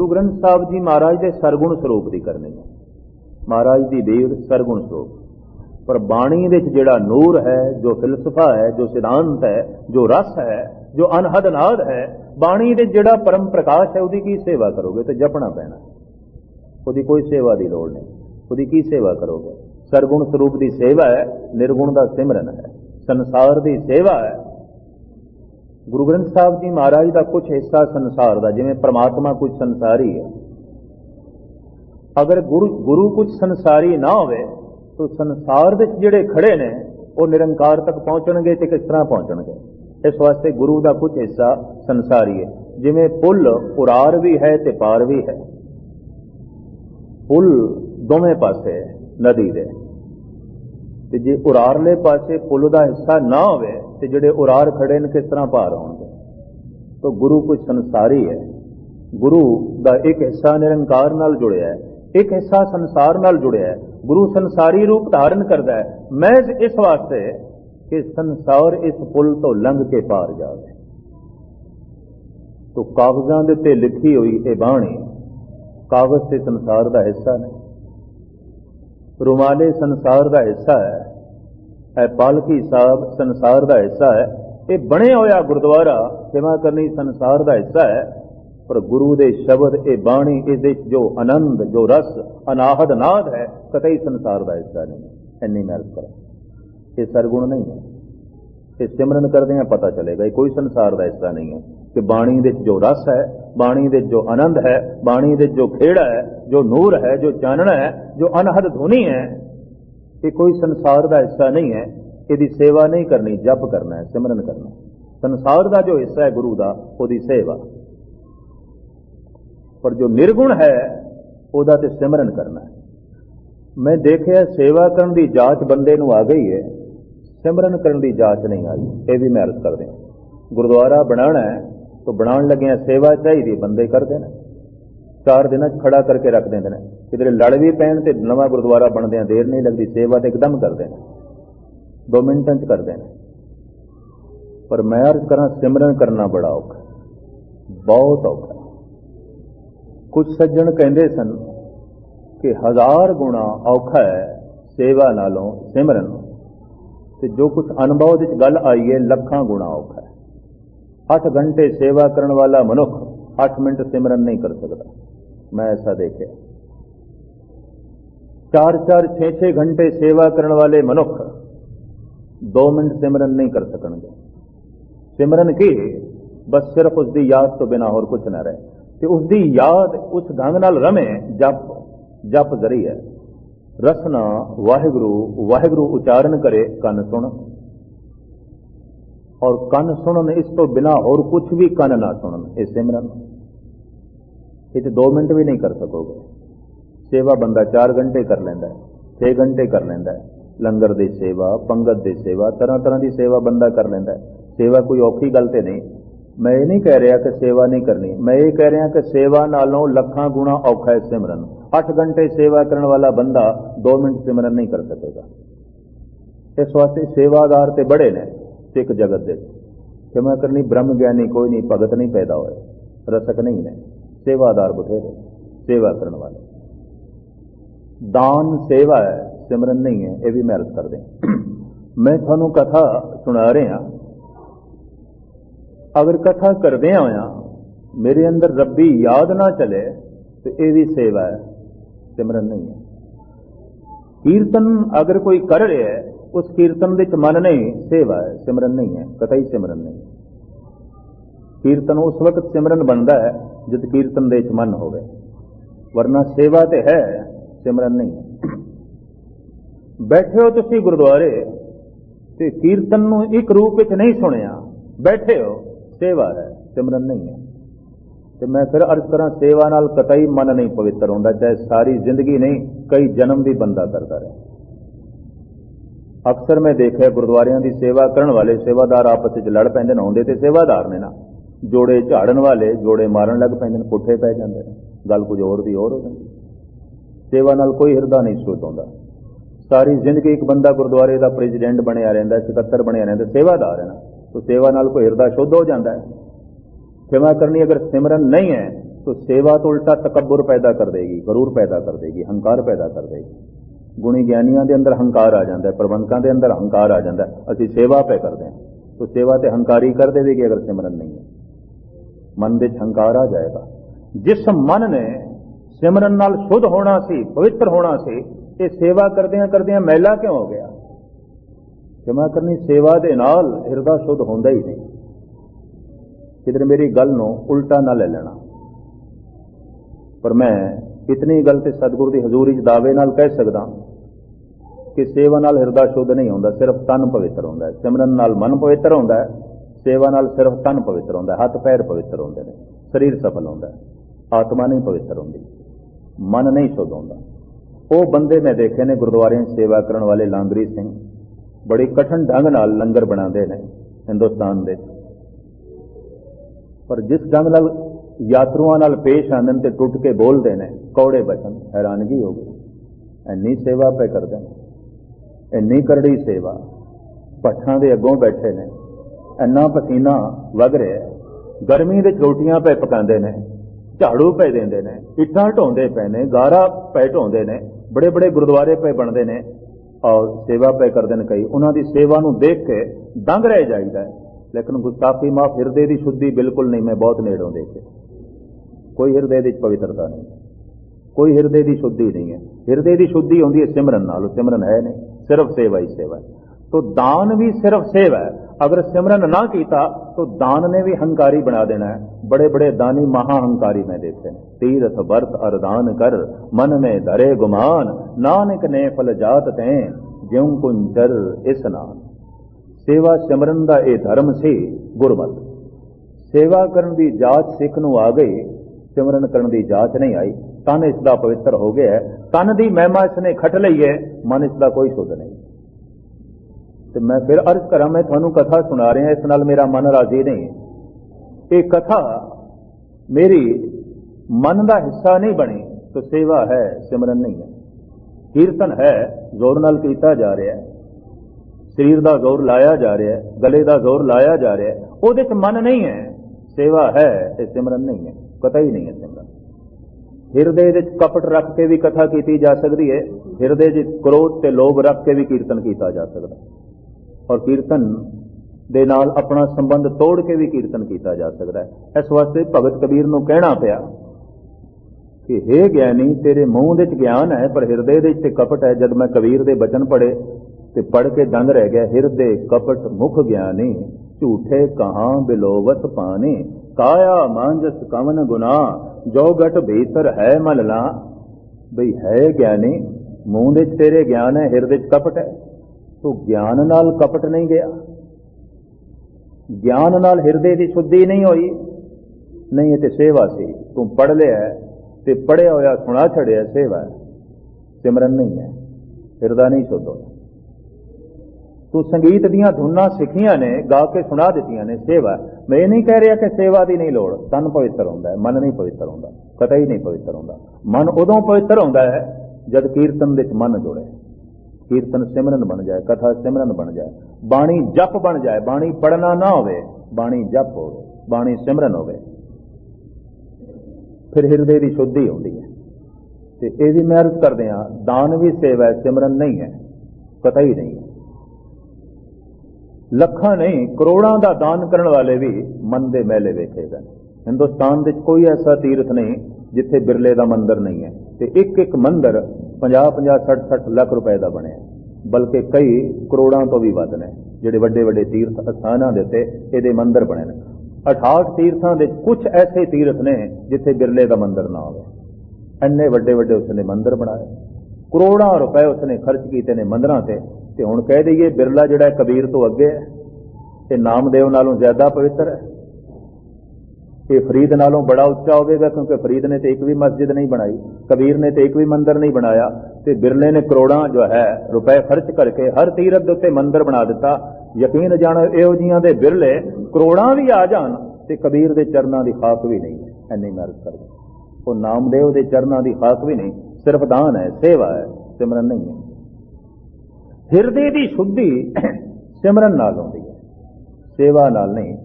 ਗੁਰੂ ਗ੍ਰੰਥ ਸਾਹਿਬ ਜੀ ਮਹਾਰਾਜ ਦੇ ਸਰਗੁਣ ਸਰੂਪ ਦੀ ਕਰਨੀ ਹੈ ਮਹਾਰਾਜ ਦੀ ਦੇਵ ਸਰਗੁਣ ਸਰੂਪ। ਪਰ ਬਾਣੀ ਦੇ ਵਿੱਚ ਜਿਹੜਾ ਨੂਰ ਹੈ, ਜੋ ਫਿਲਸਫਾ ਹੈ, ਜੋ ਸਿਧਾਂਤ ਹੈ, ਜੋ ਰਸ ਹੈ, ਜੋ ਅਨਹਦ ਨਾਦ ਹੈ, ਬਾਣੀ ਦੇ ਜਿਹੜਾ ਪਰਮ ਪ੍ਰਕਾਸ਼ ਹੈ, ਉਹਦੀ ਕੀ ਸੇਵਾ ਕਰੋਗੇ? ਤੇ ਜਪਣਾ ਪੈਣਾ। ਉਹਦੀ ਕੋਈ ਸੇਵਾ ਦੀ ਲੋੜ ਨਹੀਂ। ਉਹਦੀ ਕੀ ਸੇਵਾ ਕਰੋਗੇ? ਸਰਗੁਣ ਸਰੂਪ ਦੀ ਸੇਵਾ ਹੈ, ਨਿਰਗੁਣ ਦਾ ਸਿਮਰਨ ਹੈ। ਸੰਸਾਰ ਦੀ ਸੇਵਾ ਹੈ ਗੁਰੂ ਗ੍ਰੰਥ ਸਾਹਿਬ ਜੀ ਮਹਾਰਾਜ ਦਾ ਕੁਝ ਹਿੱਸਾ ਸੰਸਾਰ ਦਾ, ਜਿਵੇਂ ਪ੍ਰਮਾਤਮਾ ਕੁਝ ਸੰਸਾਰੀ ਹੈ। ਅਗਰ ਗੁਰੂ ਗੁਰੂ ਕੁਝ ਸੰਸਾਰੀ ਨਾ ਹੋਵੇ, ਤਾਂ ਸੰਸਾਰ ਵਿੱਚ ਜਿਹੜੇ ਖੜੇ ਨੇ, ਉਹ ਨਿਰੰਕਾਰ ਤੱਕ ਪਹੁੰਚਣਗੇ ਤੇ ਕਿਸ ਤਰ੍ਹਾਂ ਪਹੁੰਚਣਗੇ? ਇਸ ਵਾਸਤੇ ਗੁਰੂ ਦਾ ਕੁਝ ਹਿੱਸਾ ਸੰਸਾਰੀ ਹੈ। ਜਿਵੇਂ ਪੁੱਲ ਉਰਾਰ ਵੀ ਹੈ ਤੇ ਪਾਰ ਵੀ ਹੈ। ਪੁੱਲ ਦੋਵੇਂ ਪਾਸੇ ਨਦੀ ਦੇ। ਤੇ ਜੇ ਉਰਾਰਲੇ ਪਾਸੇ ਪੁੱਲ ਦਾ ਹਿੱਸਾ ਨਾ ਹੋਵੇ ਤੇ ਜਿਹੜੇ ਉਰਾਰ ਖੜੇ ਨੇ ਕਿਸ ਤਰ੍ਹਾਂ ਪਾਰ ਹੋਣਗੇ? ਤਾਂ ਗੁਰੂ ਕੁਝ ਸੰਸਾਰੀ ਹੈ। ਗੁਰੂ ਦਾ ਇੱਕ ਹਿੱਸਾ ਨਿਰੰਕਾਰ ਨਾਲ ਜੁੜਿਆ ਹੈ। ਇੱਕ ਹਿੱਸਾ ਸੰਸਾਰ ਨਾਲ ਜੁੜਿਆ ਹੈ। ਗੁਰੂ ਸੰਸਾਰੀ ਰੂਪ ਧਾਰਨ ਕਰਦਾ ਹੈ। ਮੈਂ ਇਸ ਵਾਸਤੇ ਕਿ ਸੰਸਾਰ ਇਸ ਪੁੱਲ ਤੋਂ ਲੰਘ ਕੇ ਪਾਰ ਜਾਵੇ। ਤੋ ਕਾਗਜ਼ਾਂ ਦੇ ਉੱਤੇ ਲਿਖੀ ਹੋਈ ਇਹ ਬਾਣੀ ਕਾਗਜ਼ ਤੇ ਸੰਸਾਰ ਦਾ ਹਿੱਸਾ ਨਹੀਂ। ਰੁਮਾਲੇ ਸੰਸਾਰ ਦਾ ਹਿੱਸਾ ਹੈ, ਇਹ ਪਾਲਕੀ ਸਾਹਿਬ ਸੰਸਾਰ ਦਾ ਹਿੱਸਾ ਹੈ, ਇਹ ਬਣਿਆ ਹੋਇਆ ਗੁਰਦੁਆਰਾ ਸੇਵਾ ਕਰਨੀ ਸੰਸਾਰ ਦਾ ਹਿੱਸਾ ਹੈ, ਪਰ ਗੁਰੂ ਦੇ ਸ਼ਬਦ, ਇਹ ਬਾਣੀ ਇਹਦੇ ਜੋ ਆਨੰਦ, ਜੋ ਰਸ ਅਨਾਹਦ ਨਾਦ ਹੈ, ਕਤਈ ਸੰਸਾਰ ਦਾ ਹਿੱਸਾ ਨਹੀਂ, ਇੰਨੀ ਮਿਹਨਤ ਕਰੋ। ਇਹ ਸਰਗੁਣ ਨਹੀਂ ਹੈ। ਇਹ ਸਿਮਰਨ ਕਰਦੇ ਆ, ਪਤਾ ਚਲੇਗਾ। ਇਹ ਕੋਈ ਸੰਸਾਰ ਦਾ ਹਿੱਸਾ ਨਹੀਂ ਹੈ ਕਿ ਬਾਣੀ ਦੇ ਜੋ ਰਸ ਹੈ, ਬਾਣੀ ਦੇ ਜੋ ਆਨੰਦ ਹੈ, ਬਾਣੀ ਦੇ ਜੋ ਖੇੜਾ ਹੈ, ਜੋ ਨੂਰ ਹੈ, ਜੋ ਚਾਨਣਾ ਹੈ, ਜੋ ਅਨਹਦ ਧੁਨੀ ਹੈ, ਇਹ ਕੋਈ ਸੰਸਾਰ ਦਾ ਹਿੱਸਾ ਨਹੀਂ ਹੈ। ਇਹਦੀ ਸੇਵਾ ਨਹੀਂ ਕਰਨੀ, ਜਪ ਕਰਨਾ ਹੈ, ਸਿਮਰਨ ਕਰਨਾ ਸੰਸਾਰ ਦਾ ਜੋ ਹਿੱਸਾ ਹੈ, ਗੁਰੂ ਦਾ, ਉਹਦੀ ਸੇਵਾ। ਪਰ ਜੋ ਨਿਰਗੁਣ ਹੈ, ਉਹਦਾ ਤੇ ਸਿਮਰਨ ਕਰਨਾ ਹੈ। ਮੈਂ ਦੇਖਿਆ, ਸੇਵਾ ਕਰਨ ਦੀ ਜਾਂਚ ਬੰਦੇ ਨੂੰ ਆ ਗਈ ਹੈ। ਸਿਮਰਨ ਕਰਨ ਦੀ ਜਾਂਚ ਨਹੀਂ ਆਈ, ਇਹ ਵੀ ਮੈਂ ਅਰਜ਼ ਕਰਦੇ ਹਾਂ। ਗੁਰਦੁਆਰਾ ਬਣਾਉਣਾ ਹੈ, ਤਾਂ ਬਣਾਉਣ ਲੱਗਿਆਂ ਸੇਵਾ ਚਾਹੀਦੀ, ਬੰਦੇ ਕਰਦੇ ਨੇ। ਚਾਰ ਦਿਨਾਂ 'ਚ ਖੜਾ ਕਰਕੇ ਰੱਖ ਦਿੰਦੇ ਨੇ। ਕਿਧਰੇ ਲੜ ਵੀ ਪੈਣ ਤੇ ਨਵਾਂ ਗੁਰਦੁਆਰਾ ਬਣਦਿਆਂ ਦੇਰ ਨਹੀਂ ਲੱਗਦੀ, ਸੇਵਾ ਤੇ ਇੱਕਦਮ ਕਰਦੇ ਨੇ। 2 ਮਿੰਟਾਂ 'ਚ ਕਰਦੇ ਨੇ। ਪਰ ਮੈਂ ਅਰਜ਼ ਕਰਾਂ, ਸਿਮਰਨ ਕਰਨਾ ਬੜਾ ਔਖਾ ਬਹੁਤ ਔਖਾ ਕੁਝ ਸੱਜਣ ਕਹਿੰਦੇ ਸਨ ਕਿ ਹਜ਼ਾਰ ਗੁਣਾ ਔਖਾ ਹੈ ਸੇਵਾ ਨਾਲੋਂ ਸਿਮਰਨ। ਤੇ ਜੋ ਕੁਝ ਅਨੁਭਵ ਵਿੱਚ ਗੱਲ ਆਈ ਹੈ, ਲੱਖਾਂ ਗੁਣਾ ਔਖਾ ਹੈ। 8 ਘੰਟੇ ਸੇਵਾ ਕਰਨ ਵਾਲਾ ਮਨੁੱਖ 8 ਮਿੰਟ ਸਿਮਰਨ ਨਹੀਂ ਕਰ ਸਕਦਾ। ਮੈਂ ਐਸਾ ਦੇਖਿਆ। 4-4 6-6 ਘੰਟੇ ਸੇਵਾ ਕਰਨ ਵਾਲੇ ਮਨੁੱਖ 2 ਮਿੰਟ ਸਿਮਰਨ ਨਹੀਂ ਕਰ ਸਕਣਗੇ। ਸਿਮਰਨ ਕੀ ਬਸ ਸਿਰਫ ਉਸ ਦੀ ਯਾਦ ਤੋਂ ਬਿਨਾ ਹੋਰ ਕੁਝ ਨਾ ਰਹੇ। ਤੇ ਉਸ ਦੀ ਯਾਦ ਉਸ ਢੰਗ ਨਾਲ ਰਮੇ, ਜਪ ਜਪ ਜ਼ਰੀਆ ਰਸਨਾ ਵਾਹਿਗੁਰੂ ਵਾਹਿਗੁਰੂ ਉਚਾਰਨ ਕਰੇ ਕੰਨ ਸੁਣ। ਔਰ ਕੰਨ ਸੁਣਨ ਇਸ ਤੋਂ ਬਿਨਾ ਹੋਰ ਕੁਝ ਵੀ ਕੰਨ ਨਾ ਸੁਣਨ, ਇਹ ਸਿਮਰਨ। ਇਹ ਤੇ 2 ਮਿੰਟ ਵੀ ਨਹੀਂ ਕਰ ਸਕੋਗੇ। ਸੇਵਾ ਬੰਦਾ 4 ਘੰਟੇ ਕਰ ਲੈਂਦਾ ਹੈ 6 ਘੰਟੇ ਕਰ ਲੈਂਦਾ ਹੈ। ਲੰਗਰ ਦੀ ਸੇਵਾ, ਪੰਗਤ ਦੀ ਸੇਵਾ, ਤਰ੍ਹਾਂ ਤਰ੍ਹਾਂ ਦੀ ਸੇਵਾ ਬੰਦਾ ਕਰ ਲੈਂਦਾ ਹੈ। ਸੇਵਾ ਕੋਈ ਔਖੀ ਗੱਲ ਤੇ ਨਹੀਂ। ਮੈਂ ਇਹ ਨਹੀਂ ਕਹਿ ਰਿਹਾ ਕਿ ਸੇਵਾ ਨਹੀਂ ਕਰਨੀ। ਮੈਂ ਇਹ ਕਹਿ ਰਿਹਾ ਕਿ ਸੇਵਾ ਨਾਲੋਂ ਲੱਖਾਂ ਗੁਣਾ ਔਖਾ ਹੈ ਸਿਮਰਨ। 8 ਘੰਟੇ ਸੇਵਾ ਕਰਨ ਵਾਲਾ ਬੰਦਾ 2 ਮਿੰਟ ਸਿਮਰਨ ਨਹੀਂ ਕਰ ਸਕੇਗਾ। ਇਸ ਵਾਸਤੇ ਸੇਵਾਦਾਰ ਤੇ ਬੜੇ ਨੇ ਸਿੱਖ ਜਗਤ ਦੇ। ਸੇਵਾ ਕਰਨੀ ਬ੍ਰਹਮ ਗਿਆਨੀ ਕੋਈ ਨਹੀਂ, ਭਗਤ ਨਹੀਂ ਪੈਦਾ ਹੋਏ, ਰਸਕ ਨਹੀਂ ਨੇ। ਸੇਵਾਦਾਰ ਬਥੇਰੇ, ਸੇਵਾ ਕਰਨ ਵਾਲੇ। ਦਾਨ, ਸੇਵਾ ਹੈ, ਸਿਮਰਨ ਨਹੀਂ ਹੈ, ਇਹ ਵੀ ਮੈਂ ਅਰਜ਼ ਕਰਦੇ ਮੈਂ ਤੁਹਾਨੂੰ ਕਥਾ ਸੁਣਾ ਰਿਹਾ। ਅਗਰ ਕਥਾ ਕਰਦੇ ਆਇਆ ਮੇਰੇ ਅੰਦਰ ਰੱਬੀ ਯਾਦ ਨਾ ਚਲੇ, ਤੇ ਇਹ ਵੀ ਸੇਵਾ ਹੈ। ਸਿਮਰਨ ਨਹੀਂ ਹੈ। ਕੀਰਤਨ ਅਗਰ ਕੋਈ ਕਰ ਰਿਹਾ ਹੈ, ਉਸ ਕੀਰਤਨ ਵਿੱਚ ਮਨ ਨਹੀਂ, ਸੇਵਾ ਹੈ, ਸਿਮਰਨ ਨਹੀਂ ਹੈ ਕਤਈ ਸਿਮਰਨ ਨਹੀਂ। ਕੀਰਤਨ ਉਸ ਵਕਤ ਸਿਮਰਨ ਬਣਦਾ ਹੈ, ਜਦ ਕੀਰਤਨ ਦੇ ਵਿੱਚ ਮਨ ਹੋਵੇ। ਵਰਨਾ ਸੇਵਾ ਤੇ ਹੈ, ਸਿਮਰਨ ਨਹੀਂ ਹੈ। ਬੈਠੇ ਹੋ ਤੁਸੀਂ ਗੁਰਦੁਆਰੇ, ਤੇ ਕੀਰਤਨ ਨੂੰ ਇੱਕ ਰੂਪ ਵਿੱਚ ਨਹੀਂ ਸੁਣਿਆ। ਬੈਠੇ ਹੋ, ਸੇਵਾ ਹੈ, ਸਿਮਰਨ ਨਹੀਂ ਹੈ। ਤੇ ਮੈਂ ਫਿਰ ਅਰਜ਼ ਕਰਾਂ ਸੇਵਾ ਨਾਲ ਕਤਈ ਮਨ ਨਹੀਂ ਪਵਿੱਤਰ ਹੁੰਦਾ, ਚਾਹੇ ਸਾਰੀ ਜ਼ਿੰਦਗੀ ਨਹੀਂ, ਕਈ ਜਨਮ ਵੀ ਬੰਦਾ ਕਰਦਾ ਰਿਹਾ। ਅਕਸਰ ਮੈਂ ਦੇਖਿਆ ਗੁਰਦੁਆਰਿਆਂ ਦੀ ਸੇਵਾ ਕਰਨ ਵਾਲੇ ਸੇਵਾਦਾਰ ਆਪਸ ਵਿੱਚ ਲੜ ਪੈਂਦੇ ਨੇ, ਆਉਂਦੇ ਤੇ ਸੇਵਾਦਾਰ ਨੇ ਨਾ। ਜੋੜੇ ਝਾੜਨ ਵਾਲੇ, ਜੋੜੇ ਮਾਰਨ ਲੱਗ ਪੈਂਦੇ ਨੇ, ਪੁੱਠੇ ਪੈ ਜਾਂਦੇ ਨੇ। ਗੱਲ ਕੁਝ ਹੋਰ ਦੀ ਹੋਰ ਹੋ ਜਾਂਦੀ ਸੇਵਾ ਨਾਲ ਕੋਈ ਹਿਰਦਾ ਨਹੀਂ ਸੁੱਤ ਆਉਂਦਾ। ਸਾਰੀ ਜ਼ਿੰਦਗੀ ਇੱਕ ਬੰਦਾ ਗੁਰਦੁਆਰੇ ਦਾ ਪ੍ਰੈਜ਼ੀਡੈਂਟ ਬਣਿਆ ਰਹਿੰਦਾ, ਸਕੱਤਰ ਬਣਿਆ ਰਹਿੰਦਾ, ਸੇਵਾਦਾਰ ਹੈ ਨਾ। ਤੋ ਸੇਵਾ ਨਾਲ ਕੋਈ ਹਿਰਦਾ ਸ਼ੁੱਧ ਹੋ ਜਾਂਦਾ ਹੈ। ਸੇਵਾ ਕਰਨੀ ਅਗਰ ਸਿਮਰਨ ਨਹੀਂ ਹੈ तो सेवा तो उल्टा तकबर पैदा कर देगी गरूर पैदा कर देगी ਹੰਕਾਰ ਪੈਦਾ ਕਰ ਦੇਗੀ ਗੁਣੀ ਗਿਆਨੀਆਂ ਦੇ ਅੰਦਰ ਹੰਕਾਰ ਆ ਜਾਂਦਾ ਹੈ ਪ੍ਰਬੰਧਕਾਂ ਦੇ ਅੰਦਰ ਹੰਕਾਰ ਆ ਜਾਂਦਾ ਹੈ ਅਸੀਂ ਸੇਵਾ ਪੈ ਕਰਦੇ ਹਾਂ तो ਸੇਵਾ ਤੇ ਹੰਕਾਰੀ ਕਰ ਦੇਵੇਗੀ ਅਗਰ ਸਿਮਰਨ ਨਹੀਂ ਹੈ ਮਨ ਦੇ 'ਚ ਹੰਕਾਰ ਆ ਜਾਏਗਾ ਜਿਸ ਮਨ ਨੇ ਸਿਮਰਨ ਨਾਲ ਸ਼ੁੱਧ ਹੋਣਾ ਸੀ ਪਵਿੱਤਰ ਹੋਣਾ ਸੀ ਇਹ ਸੇਵਾ ਕਰਦਿਆਂ ਕਰਦਿਆਂ ਮੈਲਾ ਕਿਉਂ ਹੋ ਗਿਆ ਸੇਵਾ ਕਰਨੀ ਸੇਵਾ ਦੇ ਨਾਲ ਹਿਰਦਾ ਸ਼ੁੱਧ ਹੁੰਦਾ ਹੀ ਨਹੀਂ ਕਿਧਰ ਮੇਰੀ ਗੱਲ ਨੂੰ ਉਲਟਾ ਨਾ ਲੈ ਲੈਣਾ। ਪਰ ਮੈਂ ਇਤਨੀ ਗੱਲ ਤੇ ਸਤਿਗੁਰੂ ਦੀ ਹਜ਼ੂਰੀ 'ਚ ਦਾਅਵੇ ਨਾਲ ਕਹਿ ਸਕਦਾ ਕਿ ਸੇਵਾ ਨਾਲ ਹਿਰਦਾ ਸ਼ੁੱਧ ਨਹੀਂ ਹੁੰਦਾ, ਸਿਰਫ ਤਨ ਪਵਿੱਤਰ ਹੁੰਦਾ ਹੈ। ਸਿਮਰਨ ਨਾਲ ਮਨ ਪਵਿੱਤਰ ਹੁੰਦਾ ਹੈ, ਸੇਵਾ ਨਾਲ ਸਿਰਫ ਤਨ ਪਵਿੱਤਰ ਹੁੰਦਾ ਹੱਥ ਪੈਰ ਪਵਿੱਤਰ ਹੁੰਦੇ ਨੇ, ਸਰੀਰ ਸਫਲ ਹੁੰਦਾ ਆਤਮਾ ਨਹੀਂ ਪਵਿੱਤਰ ਹੁੰਦੀ, ਮਨ ਨਹੀਂ ਸ਼ੁੱਧ ਹੁੰਦਾ। ਉਹ ਬੰਦੇ ਮੈਂ ਦੇਖੇ ਨੇ ਗੁਰਦੁਆਰਿਆਂ 'ਚ ਸੇਵਾ ਕਰਨ ਵਾਲੇ ਲਾਂਗਰੀ ਸਿੰਘ, ਬੜੀ ਕਠਨ ਢੰਗ ਨਾਲ ਲੰਗਰ ਬਣਾਉਂਦੇ ਨੇ ਹਿੰਦੁਸਤਾਨ ਦੇ। ਪਰ ਜਿਸ ਢੰਗ ਨਾਲ ਯਾਤਰੂਆਂ ਨਾਲ ਪੇਸ਼ ਆਉਂਦੇ ਨੇ ਤੇ ਟੁੱਟ ਕੇ ਬੋਲਦੇ ਨੇ, ਕੌੜੇ ਬਚਨ, ਹੈਰਾਨਗੀ ਹੋ ਗਈ। ਇੰਨੀ ਸੇਵਾ ਪੈ ਕਰਦੇ ਨੇ। ਇੰਨੀ ਕਰੜੀ ਸੇਵਾ। ਪੱਠਾਂ ਦੇ ਅੱਗੋਂ ਬੈਠੇ ਨੇ। ਇੰਨਾ ਪਸੀਨਾ ਵਗ ਰਿਹਾ ਗਰਮੀ ਦੇ ਛੋਟੀਆਂ ਪੈ ਪਕਾਉਂਦੇ ਨੇ। ਝਾੜੂ ਪੈ ਦਿੰਦੇ ਨੇ। ਇੱਟਾਂ ਢੋਂਦੇ ਪਏ ਨੇ। ਗਾਰਾ ਪੈ ਢੋਂਦੇ ਨੇ। ਬੜੇ ਬੜੇ ਗੁਰਦੁਆਰੇ ਪੈ ਬਣਦੇ ਨੇ। ਔਰ ਸੇਵਾ ਪੈ ਕਰਦੇ ਨੇ ਕਈ। ਉਹਨਾਂ ਦੀ ਸੇਵਾ ਨੂੰ ਦੇਖ ਕੇ ਦੰਗ ਰਹਿ ਜਾਈਦਾ ਹੈ। ਲੇਕਿਨ ਗੁਸਤਾਖੀ ਮਾਫ ਹਿਰਦੇ ਦੀ ਸ਼ੁੱਧੀ ਬਿਲਕੁਲ ਨਹੀਂ ਮੈਂ ਬਹੁਤ ਨੇੜੋਂ ਦੇਖੇ ਕੋਈ ਹਿਰਦੇ ਦੀ ਪਵਿੱਤਰਤਾ ਨਹੀਂ ਕੋਈ ਹਿਰਦੇ ਦੀ ਸ਼ੁੱਧੀ ਨਹੀਂ ਹੈ ਹਿਰਦੇ ਦੀ ਸ਼ੁੱਧੀ ਹੁੰਦੀ ਹੈ ਸਿਮਰਨ ਨਾਲ ਉਹ ਸਿਮਰਨ ਹੈ ਨਹੀਂ ਸਿਰਫ ਸੇਵਾ ਹੀ ਸੇਵਾ ਹੈ ਤੋ ਦਾਨ ਵੀ ਸਿਰਫ ਸੇਵਾ ਹੈ ਅਗਰ ਸਿਮਰਨ ਨਾ ਕੀਤਾ ਤੋ ਦਾਨ ਨੇ ਵੀ ਹੰਕਾਰੀ ਬਣਾ ਦੇਣਾ ਹੈ ਬੜੇ ਬੜੇ ਦਾਨੀ ਮਹਾ ਹੰਕਾਰੀ ਮੈਂ ਦੇਖੇ ਨੇ ਤੀਰਥ ਵਰਤ ਅਰਦਾਨ ਕਰ ਮਨ ਮੇ ਧਰੇ ਗੁਮਾਨ ਨਾਨਕ ਨੇ ਫਲ ਜਾਤ ਤੈ ਜਿਉ ਕੁੰਚਰ ਇਸਨਾਨ ਸੇਵਾ ਸਿਮਰਨ ਦਾ ਇਹ ਧਰਮ ਸੀ ਗੁਰਮਤ। ਸੇਵਾ ਕਰਨ ਦੀ ਜਾਚ ਸਿੱਖ ਨੂੰ ਆ ਗਈ, ਸਿਮਰਨ ਕਰਨ ਦੀ ਜਾਚ ਨਹੀਂ ਆਈ, ਤਨ ਇਸ ਦਾ ਪਵਿੱਤਰ ਹੋ ਗਿਆ ਤਨ ਦੀ ਮਹਿਮਾ ਇਸ ਨੇ ਖੱਟ ਲਈ ਹੈ, ਮਨ ਇਸ ਦਾ ਕੋਈ ਸ਼ੁੱਧ ਨਹੀਂ। ਤੇ ਮੈਂ ਫਿਰ ਅਰਜ਼ ਕਰਾਂ, ਮੈਂ ਤੁਹਾਨੂੰ ਕਥਾ ਸੁਣਾ ਰਿਹਾ, ਇਸ ਨਾਲ ਮੇਰਾ ਮਨ ਰਾਜ਼ੀ ਨਹੀਂ। ਇਹ ਕਥਾ ਮੇਰੀ ਮਨ ਦਾ ਹਿੱਸਾ ਨਹੀਂ ਬਣੀ, ਤੇ ਸੇਵਾ ਹੈ, ਸਿਮਰਨ ਨਹੀਂ ਹੈ। ਕੀਰਤਨ ਹੈ, ਜ਼ੋਰ ਨਾਲ ਕੀਤਾ ਜਾ ਰਿਹਾ ਹੈ। ਸਰੀਰ ਦਾ ਜ਼ੋਰ ਲਾਇਆ ਜਾ ਰਿਹਾ ਹੈ, ਗਲੇ ਦਾ ਜ਼ੋਰ ਲਾਇਆ ਜਾ ਰਿਹਾ ਹੈ, ਉਹਦੇ 'ਚ ਮਨ ਨਹੀਂ ਹੈ। ਸੇਵਾ ਹੈ ਤੇ ਸਿਮਰਨ ਨਹੀਂ ਹੈ ਕਤਈ ਨਹੀਂ ਹੈ ਸਿਮਰਨ। ਹਿਰਦੇ ਵਿੱਚ ਕਪਟ ਰੱਖ ਕੇ ਵੀ ਕਥਾ ਕੀਤੀ ਜਾ ਸਕਦੀ ਹੈ, ਹਿਰਦੇ ਵਿੱਚ ਕ੍ਰੋਧ ਤੇ ਲੋਭ ਰੱਖ ਕੇ ਵੀ ਕੀਰਤਨ ਕੀਤਾ ਜਾ ਸਕਦਾ ਔਰ ਕੀਰਤਨ ਦੇ ਨਾਲ ਆਪਣਾ ਸੰਬੰਧ ਤੋੜ ਕੇ ਵੀ ਕੀਰਤਨ ਕੀਤਾ ਜਾ ਸਕਦਾ ਹੈ। ਇਸ ਵਾਸਤੇ ਭਗਤ ਕਬੀਰ ਨੂੰ ਕਹਿਣਾ ਪਿਆ ਕਿ हे ਗਿਆਨੀ, ਤੇਰੇ ਮੂੰਹ ਦੇ ਵਿੱਚ ਗਿਆਨ ਹੈ, ਪਰ ਹਿਰਦੇ ਦੇ ਵਿੱਚ ਕਪਟ ਹੈ। ਜਦ ਮੈਂ ਕਬੀਰ ਦੇ ਬਚਨ ਪੜੇ ਤੇ ਪੜ ਕੇ ਦੰਗ ਰਹਿ ਗਿਆ, ਹਿਰਦੇ ਕਪਟ ਮੁਖ ਗਿਆਨੀ ਝੂਠੇ ਕਹਾਂ ਬਿਲੋਵਤ ਪਾਣੀ, ਕਾਇਆ ਮਾਂਜਸ ਕਵਨ ਗੁਨਾ ਜੋ ਘਟ ਭੀਤਰ ਹੈ ਮਲਲਾ ਬਈ ਹੈ ਗਿਆਨੀ, ਮੂੰਹ ਦੇ ਤੇਰੇ ਗਿਆਨ ਹੈ, ਹਿਰਦੇ 'ਚ ਕਪਟ ਹੈ। ਤੂੰ ਗਿਆਨ ਨਾਲ ਕਪਟ ਨਹੀਂ ਗਿਆ। ਗਿਆਨ ਨਾਲ ਹਿਰਦੇ ਦੀ ਸ਼ੁੱਧੀ ਨਹੀਂ ਹੋਈ। ਨਹੀਂ, ਇਹ ਤੇ ਸੇਵਾ ਸੀ। ਤੂੰ ਪੜ ਲਿਆ ਤੇ ਪੜਿਆ ਹੋਇਆ, ਸੁਣਾ ਛੜਿਆ ਸੇਵਾ ਸਿਮਰਨ ਨਹੀਂ ਹੈ। ਹਿਰਦਾ ਨਹੀਂ ਸ਼ੁੱਧ ਹੋਇਆ ਤੂੰ ਸੰਗੀਤ ਦੀਆਂ ਧੁਨਾਂ ਸਿੱਖੀਆਂ ਨੇ, ਗਾ ਕੇ ਸੁਣਾ ਦਿੱਤੀਆਂ ਨੇ ਸੇਵਾ। ਮੈਂ ਇਹ ਨਹੀਂ ਕਹਿ ਰਿਹਾ ਕਿ ਸੇਵਾ ਦੀ ਨਹੀਂ ਲੋੜ। ਤਨ ਪਵਿੱਤਰ ਹੁੰਦਾ ਹੈ, ਮਨ ਨਹੀਂ ਪਵਿੱਤਰ ਹੁੰਦਾ ਹੀ ਨਹੀਂ ਪਵਿੱਤਰ ਹੁੰਦਾ। ਮਨ ਉਦੋਂ ਪਵਿੱਤਰ ਹੁੰਦਾ ਹੈ ਜਦ ਕੀਰਤਨ ਵਿੱਚ ਮਨ ਜੁੜੇ। ਕੀਰਤਨ ਸਿਮਰਨ ਬਣ ਜਾਏ, ਕਥਾ ਸਿਮਰਨ ਬਣ ਜਾਏ। ਬਾਣੀ ਜਪ ਬਣ ਜਾਏ, ਬਾਣੀ ਪੜਨਾ ਨਾ ਹੋਵੇ, ਬਾਣੀ ਜਪ ਹੋਵੇ, ਬਾਣੀ ਸਿਮਰਨ ਹੋਵੇ। ਫਿਰ ਹਿਰਦੇ ਦੀ ਸ਼ੁੱਧੀ ਹੁੰਦੀ ਹੈ। ਤੇ ਇਹ ਵੀ ਮੈਂ ਅਰਜ਼ ਕਰਦੇ ਹਾਂ, ਦਾਨ ਵੀ ਸੇਵਾ ਹੈ, ਸਿਮਰਨ ਨਹੀਂ ਹੈ ਕਥਾ ਹੀ ਨਹੀਂ ਹੈ। ਲੱਖਾਂ ਨਹੀਂ, ਕਰੋੜਾਂ ਦਾ ਦਾਨ ਕਰਨ ਵਾਲੇ ਵੀ ਮਨ ਦੇ ਮੈਲੇ ਵੇਖੇਗਾ ਹਿੰਦੁਸਤਾਨ ਵਿੱਚ ਕੋਈ ਐਸਾ ਤੀਰਥ ਨਹੀਂ ਜਿੱਥੇ ਬਿਰਲੇ ਦਾ ਮੰਦਿਰ ਨਹੀਂ ਹੈ ਤੇ ਇੱਕ ਇੱਕ ਮੰਦਿਰ 50 50 60 60 ਲੱਖ ਰੁਪਏ ਦਾ ਬਣਿਆ ਬਲਕਿ ਕਈ ਕਰੋੜਾਂ ਤੋਂ ਵੀ ਵੱਧ ਨੇ, ਜਿਹੜੇ ਵੱਡੇ ਵੱਡੇ ਤੀਰਥ ਅਸਥਾਨਾਂ ਦੇ ਉੱਤੇ ਇਹਦੇ ਮੰਦਿਰ ਬਣੇ ਨੇ। 68 ਤੀਰਥਾਂ ਦੇ ਕੁਝ ਐਸੇ ਤੀਰਥ ਨੇ ਜਿੱਥੇ ਬਿਰਲੇ ਦਾ ਮੰਦਿਰ ਨਾ ਹੋਵੇ। ਇੰਨੇ ਵੱਡੇ ਵੱਡੇ ਉਸਨੇ ਮੰਦਿਰ ਬਣਾਏ। ਕਰੋੜਾਂ ਰੁਪਏ ਉਸਨੇ ਖਰਚ ਕੀਤੇ ਨੇ ਮੰਦਰਾਂ ਤੇ ਤੇ ਹੁਣ ਕਹਿ ਦਈਏ ਬਿਰਲਾ ਜਿਹੜਾ ਕਬੀਰ ਤੋਂ ਅੱਗੇ ਹੈ, ਤੇ ਨਾਮਦੇਵ ਨਾਲੋਂ ਜ਼ਿਆਦਾ ਪਵਿੱਤਰ ਹੈ। ਇਹ ਫਰੀਦ ਨਾਲੋਂ ਬੜਾ ਉੱਚਾ ਹੋਵੇਗਾ ਕਿਉਂਕਿ ਫਰੀਦ ਨੇ ਤੇ ਇੱਕ ਵੀ ਮਸਜਿਦ ਨਹੀਂ ਬਣਾਈ, ਕਬੀਰ ਨੇ ਤੇ ਇੱਕ ਵੀ ਮੰਦਿਰ ਨਹੀਂ ਬਣਾਇਆ, ਤੇ ਬਿਰਲੇ ਨੇ ਕਰੋੜਾਂ ਜੋ ਹੈ ਰੁਪਏ ਖਰਚ ਕਰਕੇ ਹਰ ਤੀਰਥ ਦੇ ਉੱਤੇ ਮੰਦਿਰ ਬਣਾ ਦਿੱਤਾ। ਯਕੀਨ ਜਾਣੋ ਇਹੋ ਜੀਆਂ ਦੇ ਬਿਰਲੇ ਕਰੋੜਾਂ ਵੀ ਆ ਜਾਣ, ਤੇ ਕਬੀਰ ਦੇ ਚਰਨਾਂ ਦੀ ਖਾਕ ਵੀ ਨਹੀਂ ਹੈ ਐਨੀ ਮਿਹਨਤ ਕਰਦੇ। ਉਹ ਨਾਮਦੇਵ ਦੇ ਚਰਨਾਂ ਦੀ ਖਾਕ ਵੀ ਨਹੀਂ ਸਿਰਫ ਦਾਨ ਹੈ, ਸੇਵਾ ਹੈ, ਸਿਮਰਨ ਨਹੀਂ ਹੈ। ਹਿਰਦੇ ਦੀ ਸ਼ੁੱਧੀ ਸਿਮਰਨ ਨਾਲ ਹੁੰਦੀ ਹੈ। ਸੇਵਾ ਨਾਲ ਨਹੀਂ,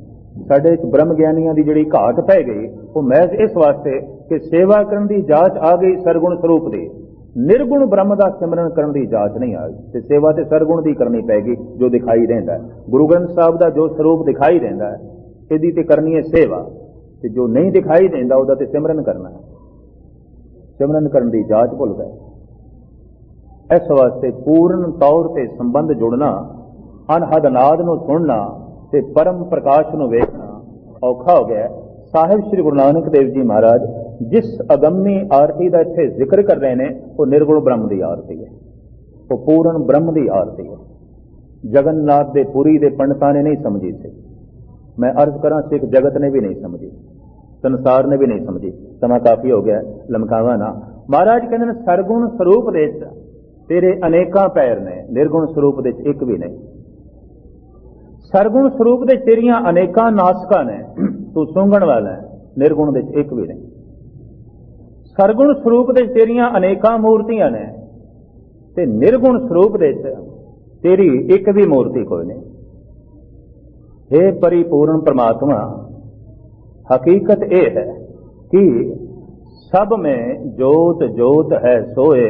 ਸਾਡੇ ਵਿੱਚ ਬ੍ਰਹਮ ਗਿਆਨੀਆਂ ਦੀ ਜਿਹੜੀ ਘਾਟ ਪੈ ਗਈ, ਉਹ ਮਹਿਜ਼ ਇਸ ਵਾਸਤੇ ਕਿ ਸੇਵਾ ਕਰਨ ਦੀ ਜਾਂਚ ਆ ਗਈ ਸਰਗੁਣ ਸਰੂਪ ਦੀ। ਨਿਰਗੁਣ ਬ੍ਰਹਮ ਦਾ ਸਿਮਰਨ ਕਰਨ ਦੀ ਜਾਂਚ ਨਹੀਂ ਆਈ ਤੇ ਸੇਵਾ ਤੇ ਸਰਗੁਣ ਦੀ ਕਰਨੀ ਪੈਗੀ ਜੋ ਦਿਖਾਈ ਦਿੰਦਾ ਗੁਰੂ ਗ੍ਰੰਥ ਸਾਹਿਬ ਦਾ ਜੋ ਸਰੂਪ ਦਿਖਾਈ ਦਿੰਦਾ ਹੈ, ਇਹਦੀ ਤੇ ਕਰਨੀ ਹੈ ਸੇਵਾ, ਤੇ ਜੋ ਨਹੀਂ ਦਿਖਾਈ ਦਿੰਦਾ, ਉਹਦਾ ਤੇ ਸਿਮਰਨ ਕਰਨਾ ਹੈ। ਸਿਮਰਨ ਕਰਨ ਦੀ ਜਾਚ ਭੁੱਲ ਗਏ ਇਸ ਵਾਸਤੇ ਪੂਰਨ ਤੌਰ ਤੇ ਸੰਬੰਧ ਜੁੜਨਾ, ਅਨਹਦ ਨਾਦ ਨੂੰ ਸੁਣਨਾ ਤੇ ਪਰਮ ਪ੍ਰਕਾਸ਼ ਨੂੰ ਵੇਖਣਾ ਔਖਾ ਹੋ ਗਿਆ ਸਾਹਿਬ ਸ੍ਰੀ ਗੁਰੂ ਨਾਨਕ ਦੇਵ ਜੀ ਮਹਾਰਾਜ, ਜਿਸ ਅਗੰਮੀ ਆਰਤੀ ਦਾ ਇੱਥੇ ਜ਼ਿਕਰ ਕਰ ਰਹੇ ਨੇ, ਉਹ ਨਿਰਗੁਣ ਬ੍ਰਹਮ ਦੀ ਆਰਤੀ ਹੈ। ਉਹ ਪੂਰਨ ਬ੍ਰਹਮ ਦੀ ਆਰਤੀ ਹੈ। ਜਗਨਨਾਥ ਦੇ ਪੁਰੀ ਦੇ ਪੰਡਤਾਂ ਨੇ ਨਹੀਂ ਸਮਝੀ ਸੀ। ਮੈਂ ਅਰਜ਼ ਕਰਾਂ ਸਿੱਖ ਜਗਤ ਨੇ ਵੀ ਨਹੀਂ ਸਮਝੀ। ਸੰਸਾਰ ਨੇ ਵੀ ਨਹੀਂ ਸਮਝੀ ਸਮਾਂ ਕਾਫੀ ਹੋ ਗਿਆ ਹੈ, ਲਮਕਾਵਾ ਨਾ ਮਹਾਰਾਜ ਕਹਿੰਦੇ ਨੇ ਸਰਗੁਣ ਸਰੂਪ ਦੇ ਵਿੱਚ ਤੇਰੇ ਅਨੇਕਾਂ ਪੈਰ ਨੇ ਨਿਰਗੁਣ ਸਰੂਪ ਦੇ ਵਿੱਚ ਇੱਕ ਵੀ ਨਹੀਂ ਸਰਗੁਣ ਸਰੂਪ ਦੇ ਤੇਰੀਆਂ ਅਨੇਕਾਂ ਨਾਸਕਾਂ ਨੇ ਤੂੰ ਸੁੰਘਣ ਵਾਲਾ ਹੈ ਨਿਰਗੁਣ ਦੇ ਵਿੱਚ ਇੱਕ ਵੀ ਨਹੀਂ ਸਰਗੁਣ ਸਰੂਪ ਦੇ ਤੇਰੀਆਂ ਅਨੇਕਾਂ ਮੂਰਤੀਆਂ ਨੇ ਤੇ ਨਿਰਗੁਣ ਸਰੂਪ ਦੇ ਵਿੱਚ ਤੇਰੀ ਇੱਕ ਵੀ ਮੂਰਤੀ ਕੋਈ ਨਹੀਂ हे परिपूर्ण परमात्मा हकीकत ये है कि सब में जोत जोत है सोए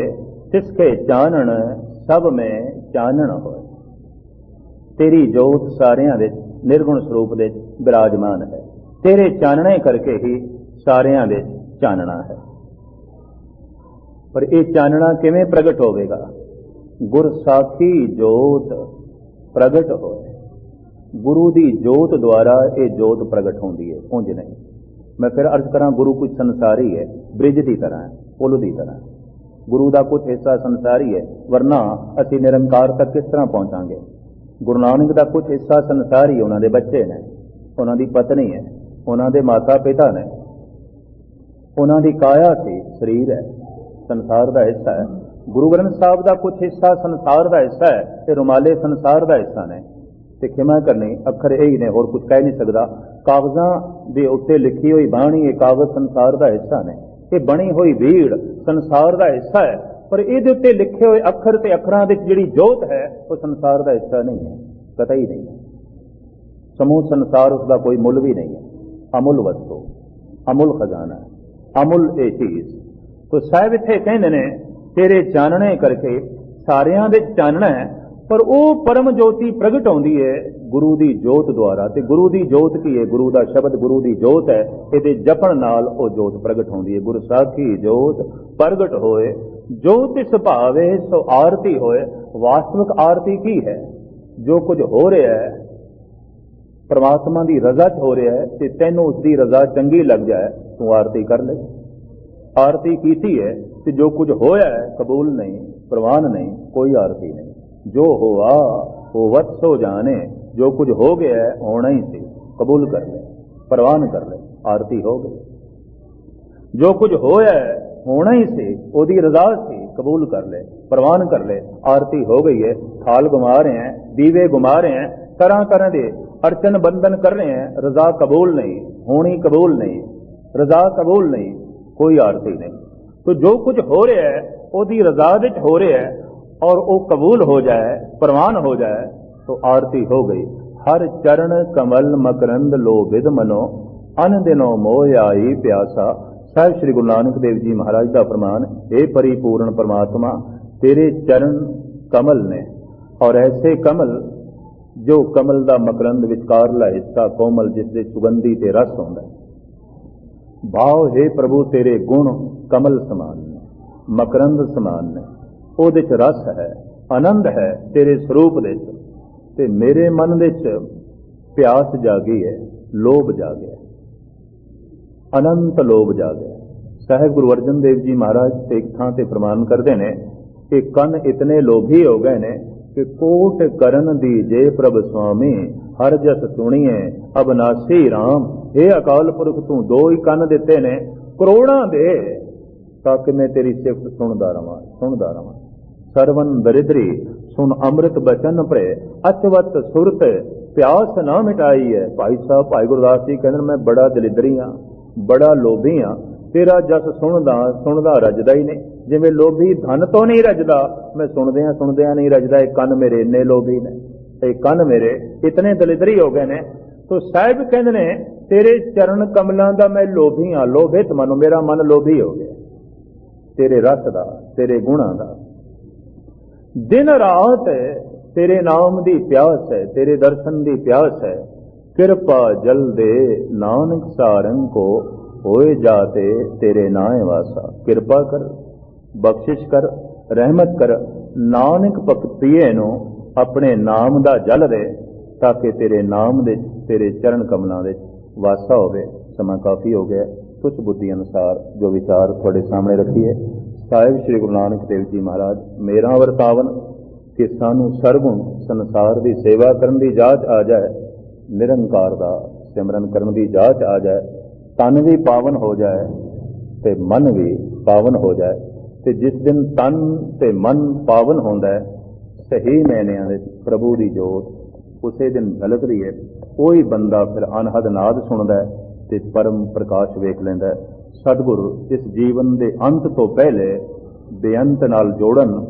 तिसके चानन सब में ਚਾਨਣ ਹੋਏ ਤੇਰੀ ਜੋਤ ਸਾਰਿਆਂ ਦੇ ਨਿਰਗੁਣ ਸਰੂਪ ਦੇ ਬਿਰਾਜਮਾਨ ਹੈ ਤੇਰੇ ਚਾਨਣੇ ਕਰਕੇ ਹੀ ਸਾਰਿਆਂ ਦੇ ਚਾਨਣਾ ਹੈ ਪਰ ਇਹ ਚਾਨਣਾ ਕਿਵੇਂ ਪ੍ਰਗਟ ਹੋਵੇਗਾ ਗੁਰ ਸਾਖੀ ਜੋਤ ਪ੍ਰਗਟ ਹੋਏ ਗੁਰੂ ਦੀ ਜੋਤ ਦੁਆਰਾ ਇਹ ਜੋਤ ਪ੍ਰਗਟ ਹੁੰਦੀ ਹੈ, ਉਂਝ ਨਹੀਂ। ਮੈਂ ਫਿਰ ਅਰਜ਼ ਕਰਾਂ, ਗੁਰੂ ਕੁਝ ਸੰਸਾਰੀ ਹੈ, ਬ੍ਰਿਜ ਦੀ ਤਰ੍ਹਾਂ ਹੈ, ਪੁਲ ਦੀ ਤਰ੍ਹਾਂ ਗੁਰੂ ਦਾ ਕੁਝ ਹਿੱਸਾ ਸੰਸਾਰੀ ਹੈ, ਵਰਨਾ ਅਸੀਂ ਨਿਰੰਕਾਰ ਤੱਕ ਕਿਸ ਤਰ੍ਹਾਂ ਪਹੁੰਚਾਂਗੇ? ਗੁਰੂ ਨਾਨਕ ਦਾ ਕੁਝ ਹਿੱਸਾ ਸੰਸਾਰੀ ਉਹਨਾਂ ਦੇ ਬੱਚੇ ਨੇ, ਉਹਨਾਂ ਦੀ ਪਤਨੀ ਹੈ, ਉਹਨਾਂ ਦੇ ਮਾਤਾ ਪਿਤਾ ਨੇ। ਉਹਨਾਂ ਦੀ ਕਾਇਆ ਸੀ, ਸਰੀਰ ਹੈ, ਸੰਸਾਰ ਦਾ ਹਿੱਸਾ ਹੈ। ਗੁਰੂ ਗ੍ਰੰਥ ਸਾਹਿਬ ਦਾ ਕੁਝ ਹਿੱਸਾ ਸੰਸਾਰ ਦਾ ਹਿੱਸਾ ਹੈ, ਤੇ ਰੁਮਾਲੇ ਸੰਸਾਰ ਦਾ ਹਿੱਸਾ ਨੇ। ਤੇ ਖਿਮਾ ਕਰਨੀ, ਅੱਖਰ ਇਹੀ ਨੇ, ਹੋਰ ਕੁਝ ਕਹਿ ਨਹੀਂ ਸਕਦਾ। ਕਾਗਜ਼ਾਂ ਦੇ ਉੱਤੇ ਲਿਖੀ ਹੋਈ ਬਾਣੀ, ਇਹ ਕਾਗਜ਼ ਸੰਸਾਰ ਦਾ ਹਿੱਸਾ ਨੇ। ਇਹ ਬਣੀ ਹੋਈ ਵੀੜ ਸੰਸਾਰ ਦਾ ਹਿੱਸਾ ਹੈ। ਪਰ ਇਹਦੇ ਉੱਤੇ ਲਿਖੇ ਹੋਏ ਅੱਖਰ ਤੇ ਅੱਖਰਾਂ ਦੇ ਜਿਹੜੀ ਜੋਤ ਹੈ, ਉਹ ਸੰਸਾਰ ਦਾ ਹਿੱਸਾ ਨਹੀਂ ਹੈ। ਕਤਈ ਨਹੀਂ ਹੈ। ਸਮੂਹ ਸੰਸਾਰ ਉਸ ਦਾ ਕੋਈ ਮੁੱਲ ਵੀ ਨਹੀਂ ਹੈ। ਅਮੁੱਲ ਵਸਤੂ, ਅਮੁੱਲ ਖਜ਼ਾਨਾ, ਅਮੁੱਲ ਇਹ ਚੀਜ਼। ਤੋ ਸਾਹਿਬ ਇੱਥੇ ਕਹਿੰਦੇ ਨੇ, ਤੇਰੇ ਚਾਨਣੇ ਕਰਕੇ ਸਾਰਿਆਂ ਦੇ ਚਾਨਣਾ ਹੈ ਪਰ ਉਹ ਪਰਮ ਜੋਤੀ ਪ੍ਰਗਟ ਆਉਂਦੀ ਹੈ ਗੁਰੂ ਦੀ ਜੋਤ ਦੁਆਰਾ ਤੇ ਗੁਰੂ ਦੀ ਜੋਤ ਕੀ ਹੈ? ਗੁਰੂ ਦਾ ਸ਼ਬਦ ਗੁਰੂ ਦੀ ਜੋਤ ਹੈ, ਇਹਦੇ ਜਪਣ ਨਾਲ ਉਹ ਜੋਤ ਪ੍ਰਗਟ ਹੁੰਦੀ ਹੈ। ਗੁਰ ਸਾਖੀ ਜੋਤ ਪ੍ਰਗਟ ਹੋਏ ਜੋਤਿ ਤਿਸ ਸੋ ਆਰਤੀ ਹੋਏ। ਵਾਸਤਵਿਕ ਆਰਤੀ ਕੀ ਹੈ? ਜੋ ਕੁਝ ਹੋ ਰਿਹਾ ਹੈ, ਪ੍ਰਮਾਤਮਾ ਦੀ ਰਜ਼ਾ 'ਚ ਹੋ ਰਿਹਾ ਹੈ ਤੇ ਤੈਨੂੰ ਉਸ ਦੀ ਰਜ਼ਾ ਚੰਗੀ ਲੱਗ ਜਾਏ, ਤੂੰ ਆਰਤੀ ਕਰ ਲੈ। ਆਰਤੀ ਕੀਤੀ ਹੈ ਤੇ ਜੋ ਕੁਝ ਹੋਇਆ ਹੈ, ਕਬੂਲ ਨਹੀਂ, ਪ੍ਰਵਾਨ ਨਹੀਂ, ਕੋਈ ਆਰਤੀ ਨਹੀਂ। ਜੋ ਹੋਆ ਉਹ ਵਤ ਸੋ ਜਾਣੇ, ਜੋ ਕੁਝ ਹੋ ਗਿਆ ਹੈ, ਹੋਣਾ ਹੀ ਸੀ। ਕਬੂਲ ਕਰ ਲੈ, ਪ੍ਰਵਾਨ ਕਰ ਲੈ, ਆਰਤੀ ਹੋ ਗਈ। ਜੋ ਕੁਝ ਹੋਇਆ ਹੋਣਾ ਹੀ ਸੀ, ਉਹਦੀ ਰਜ਼ਾ ਸੀ, ਕਬੂਲ ਕਰ ਲੈ, ਪ੍ਰਵਾਨ ਕਰ ਲੈ, ਆਰਤੀ ਹੋ ਗਈ ਹੈ। ਥਾਲ ਗੁਮਾ ਰਹੇ ਹੈ, ਦੀਵੇ ਗੁਮਾ ਰਹੇ ਹੈ, ਤਰ੍ਹਾਂ ਤਰ੍ਹਾਂ ਦੇ ਅਰਚਨ ਬੰਧਨ ਕਰ ਰਹੇ ਹੈ, ਰਜ਼ਾ ਕਬੂਲ ਨਹੀਂ, ਹੋਣੀ ਕਬੂਲ ਨਹੀਂ, ਰਜ਼ਾ ਕਬੂਲ ਨਹੀਂ, ਕੋਈ ਆਰਤੀ ਨਹੀਂ। ਤੋ ਜੋ ਕੁਝ ਹੋ ਰਿਹਾ ਹੈ, ਉਹਦੀ ਰਜ਼ਾ ਵਿੱਚ ਹੋ ਰਿਹਾ ਹੈ ਔਰ ਉਹ ਕਬੂਲ ਹੋ ਜਾਏ ਪ੍ਰਵਾਨ ਹੋ ਜਾਏ ਤੋ ਆਰਤੀ ਹੋ ਗਈ ਹਰ ਚਰਨ ਕਮਲ ਮਕਰੰਦ ਲੋਭਿਦ ਮਨੋ ਅਨ ਦਿਨੋ ਮੋਹ ਆਈ ਪਿਆਸਾ ਸਾਹਿਬ ਸ੍ਰੀ ਗੁਰੂ ਨਾਨਕ ਦੇਵ ਜੀ ਮਹਾਰਾਜ ਦਾ ਫਰਮਾਨ ਇਹ ਪਰਿਪੂਰਨ ਪਰਮਾਤਮਾ ਤੇਰੇ ਚਰਨ ਕਮਲ ਨੇ ਔਰ ਐਸੇ ਕਮਲ ਜੋ ਕਮਲ ਦਾ ਮਕਰੰਦ ਵਿਚਕਾਰਲਾ ਹਿੱਸਾ ਕੋਮਲ ਜਿਸ ਦੇ ਸੁਗੰਧੀ ਤੇ ਰਸ ਹੁੰਦਾ ਭਾਵ ਹੈ ਪ੍ਰਭੂ ਤੇਰੇ ਗੁਣ ਕਮਲ ਸਮਾਨ ਨੇ ਮਕਰੰਦ ਸਮਾਨ ਨੇ ਉਹਦੇ ਚ ਰਸ ਹੈ, ਆਨੰਦ ਹੈ ਤੇਰੇ ਸਰੂਪ ਦੇ ਚ। ਤੇ ਮੇਰੇ ਮਨ ਦੇ ਚ ਪਿਆਸ ਜਾਗੀ ਹੈ, ਲੋਭ ਜਾਗਿਆ ਅਨੰਤ ਲੋਭ ਜਾਗਿਆ ਸਾਹਿਬ ਗੁਰੂ ਅਰਜਨ ਦੇਵ ਜੀ ਮਹਾਰਾਜ ਤੇ ਥਾਂ ਤੇ ਫਰਮਾਨ ਕਰਦੇ ਨੇ ਕਿ ਕੰਨ ਇਤਨੇ ਲੋਭੀ ਹੋ ਗਏ ਨੇ ਕਿ ਕੋਟ ਕਰਨ ਦੀ ਜੇ ਪ੍ਰਭ ਸੁਆਮੀ, ਹਰ ਜਸ ਸੁਣੀਏ, ਅਬਨਾਸੀ RAM ਇਹ ਅਕਾਲ ਪੁਰਖ ਤੂੰ ਦੋ ਹੀ ਕੰਨ ਦਿੱਤੇ ਨੇ, ਕਰੋੜਾਂ ਦੇ, ਤਾਂ ਕਿ ਮੈਂ ਤੇਰੀ ਸਿਫਤ ਸੁਣਦਾ ਰਵਾਂ ਸੁਣਦਾ ਰਵਾਂ। ਸਰਵਨ ਦਰਿਦਰੀ ਸੁਣ ਅੰਮ੍ਰਿਤ ਬਚਨ ਭਰੇ, ਅਚਵਤ ਸੁਰਤ, ਪਿਆਸ ਨਾ ਮਿਟਾਈ ਹੈ ਭਾਈ ਸਾਹਿਬ, ਭਾਈ ਗੁਰਦਾਸ ਜੀ ਕਹਿੰਦੇ ਮੈਂ ਬੜਾ ਦਲਿਦਰੀ ਹਾਂ ਬੜਾ ਲੋਭੀ ਹਾਂ ਤੇਰਾ ਜਸ ਸੁਣਦਾ ਸੁਣਦਾ ਰਜਦਾ ਹੀ ਨਹੀਂ। ਜਿਵੇਂ ਲੋਭੀ ਧਨ ਤੋਂ ਨਹੀਂ ਰਜਦਾ, ਮੈਂ ਸੁਣਦਿਆਂ ਸੁਣਦਿਆਂ ਨਹੀਂ ਰਜਦਾ, ਇਹ ਕੰਨ ਮੇਰੇ ਇੰਨੇ ਲੋਭੀ ਨੇ, ਇਹ ਕੰਨ ਮੇਰੇ ਇਤਨੇ ਦਲਿਦਰੀ ਹੋ ਗਏ ਨੇ। ਤੋ ਸਾਹਿਬ ਕਹਿੰਦੇ ਨੇ, ਤੇਰੇ ਚਰਨ ਕਮਲਾਂ ਦਾ ਮੈਂ ਲੋਭੀ ਹਾਂ ਲੋਭਿਤ ਮਨ, ਮੇਰਾ ਮਨ ਲੋਭੀ ਹੋ ਗਿਆ। ਤੇਰੇ ਰਸ ਦਾ, ਤੇਰੇ ਗੁਣਾਂ ਦਾ ਦਿਨ ਰਾਤ ਤੇਰੇ ਨਾਮ ਦੀ ਪਿਆਸ ਹੈ, ਤੇਰੇ ਦਰਸ਼ਨ ਦੀ ਪਿਆਸ ਹੈ। ਕਿਰਪਾ ਜਲ ਦੇ ਨਾਨਕ ਸਾਰੰਗ ਕੋ ਹੋਏ ਜਾਤੇ ਤੇਰੇ ਨਾਏ ਵਾਸਾ। ਕਿਰਪਾ ਕਰ, ਬਖਸ਼ਿਸ਼ ਕਰ, ਰਹਿਮਤ ਕਰ। ਨਾਨਕ ਭਗਤੀਏ ਨੂੰ ਆਪਣੇ ਨਾਮ ਦਾ ਜਲ ਦੇ ਤਾਂ ਕਿ ਤੇਰੇ ਨਾਮ ਦੇ, ਤੇਰੇ ਚਰਨ ਕਮਲਾਂ ਵਿੱਚ ਵਾਸਾ ਹੋਵੇ। ਸਮਾਂ ਕਾਫੀ ਹੋ ਗਿਆ। ਕੁਝ ਬੁੱਧੀ ਅਨੁਸਾਰ ਜੋ ਵਿਚਾਰ ਤੁਹਾਡੇ ਸਾਹਮਣੇ ਰੱਖੀਏ। ਸਾਹਿਬ ਸ੍ਰੀ ਗੁਰੂ ਨਾਨਕ ਦੇਵ ਜੀ ਮਹਾਰਾਜ, ਮੇਰਾ ਵਰਤਾਵਨ ਕਿ ਸਾਨੂੰ ਸਰਗੁਣ ਸੰਸਾਰ ਦੀ ਸੇਵਾ ਕਰਨ ਦੀ ਜਾਚ ਆ ਜਾਏ, ਨਿਰੰਕਾਰ ਦਾ ਸਿਮਰਨ ਕਰਨ ਦੀ ਜਾਚ ਆ ਜਾਏ, ਤਨ ਵੀ ਪਾਵਨ ਹੋ ਜਾਏ ਤੇ ਮਨ ਵੀ ਪਾਵਨ ਹੋ ਜਾਏ, ਤੇ ਜਿਸ ਦਿਨ ਤਨ ਤੇ ਮਨ ਪਾਵਨ ਹੁੰਦਾ ਹੈ, ਸਹੀ ਮੈਨਿਆਂ ਵਿੱਚ ਪ੍ਰਭੂ ਦੀ ਜੋਤ, ਉਸੇ ਦਿਨ ਝਲਕਦੀ ਹੈ ਕੋਈ ਬੰਦਾ ਫਿਰ ਅਨਹਦ ਨਾਦ ਸੁਣਦਾ ਹੈ ਤੇ ਪਰਮ ਪ੍ਰਕਾਸ਼ ਵੇਖ ਲੈਂਦਾ ਹੈ। ਸਤਿਗੁਰੂ ਇਸ ਜੀਵਨ ਦੇ ਅੰਤ ਤੋਂ ਪਹਿਲੇ ਬੇਅੰਤ ਨਾਲ ਜੋੜਨ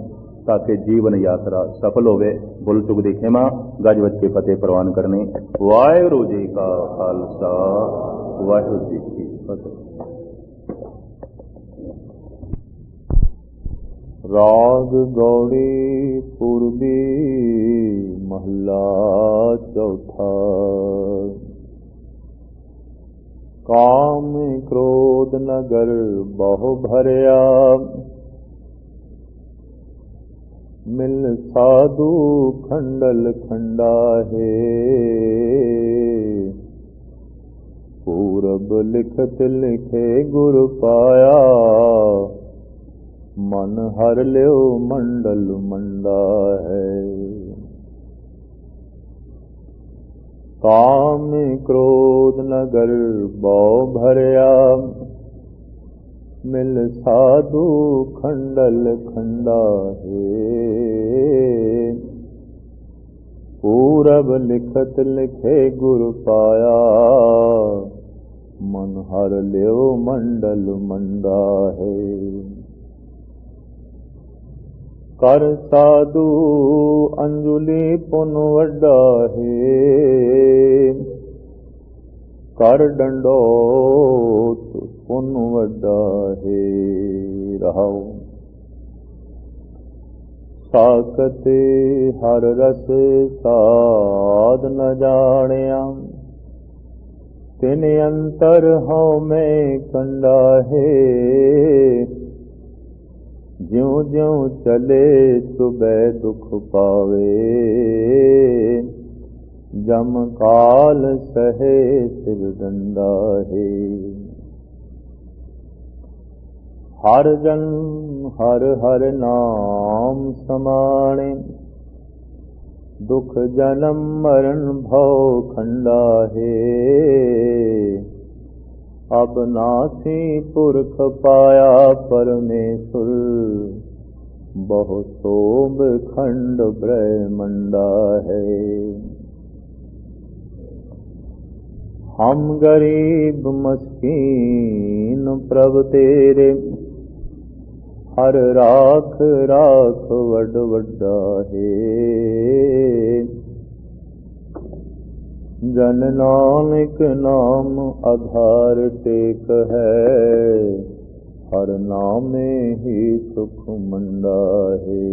ਤਾਂ ਕਿ ਜੀਵਨ ਯਾਤਰਾ ਸਫਲ ਹੋਵੇ। ਭੁੱਲ ਚੁੱਕ ਦੀ ਖਿਮਾ, ਗੱਜ ਕੇ ਫਤਿਹ ਪ੍ਰਵਾਨ ਕਰਨੀ। ਵਾਹਿਗੁਰੂ ਜੀ ਕਾ ਖਾਲਸਾ, ਵਾਹਿਗੁਰੂ ਜੀ ਕੀ ਫਤਿਹ। ਰਾਗ ਗੌੜੀ ਪੂਰਬੀ, ਮਹਲਾ ਚੌਥਾ। ਕਾਮ ਕ੍ਰੋਧ ਨਗਰ ਬਹੁ ਭਰਿਆ। ਮਿਲ ਸਾਧੂ ਖੰਡਲ ਖੰਡਾ ਹੈ ਪੂਰਬ ਲਿਖਤ ਲਿਖੇ ਗੁਰ ਪਾਇਆ। ਮਨ ਹਰ ਲਿਓ ਮੰਡਲ ਮੰਡਾ ਹੈ काम क्रोध नगर बौ भरया। मिल साधु खंडल खंडा हे। पूरब लिखत लिखे गुरु पाया। मन हर ले मंडल मंडा है। ਕਰ ਸਾਧੂ ਅੰਜੁਲੀ ਪੁਨ ਵੱਡਾ ਹੈ ਕਰ ਡੰਡੋਤ ਪੁਨ ਵੱਡਾ ਹੈ ਰਹਾਉ। ਸਾਖਤ ਹਰ ਰਸ ਸਾਧ ਨ ਜਾਣਿਆ। ਤਿਨ ਅੰਤਰ ਹਉ ਮੈਂ ਕੰਡਾ ਹੈ ਜਿਉ ਜਿਉ ਚਲੇ ਸੁਬੈ ਦੁਖ ਪਾਵੇ। ਜਮ ਕਾਲ ਸਹੇ ਸਿਰ ਦੰਦਾ ਹੈ। ਹਰ ਜਨ ਹਰ ਹਰ ਨਾਮ ਸਮਾਣੇ। ਦੁਖ ਜਨਮ ਮਰਨ ਭਉ ਖੰਡਾ ਹੈ। ਅਬ ਨਾਸੀ ਪੁਰਖ ਪਾਇਆ ਪਰਮੇਸ਼ਰ ਬਹੁ ਸੋਭ ਖੰਡ ਬ੍ਰਹਮੰਡਾ ਹੈ ਹਮ ਗਰੀਬ ਮਸਕੀਨ ਪ੍ਰਭ ਤੇਰੇ ਹਰ ਰਾਖ ਰਾਖ ਵੱਡ ਵੱਡਾ ਹੈ ਜਨ ਨਾਨਕ ਨਾਮ ਆਧਾਰ ਟੇਕ ਹੈ ਹਰ ਨਾਮੇ ਹੀ ਸੁਖ ਮੰਡਾ ਹੈ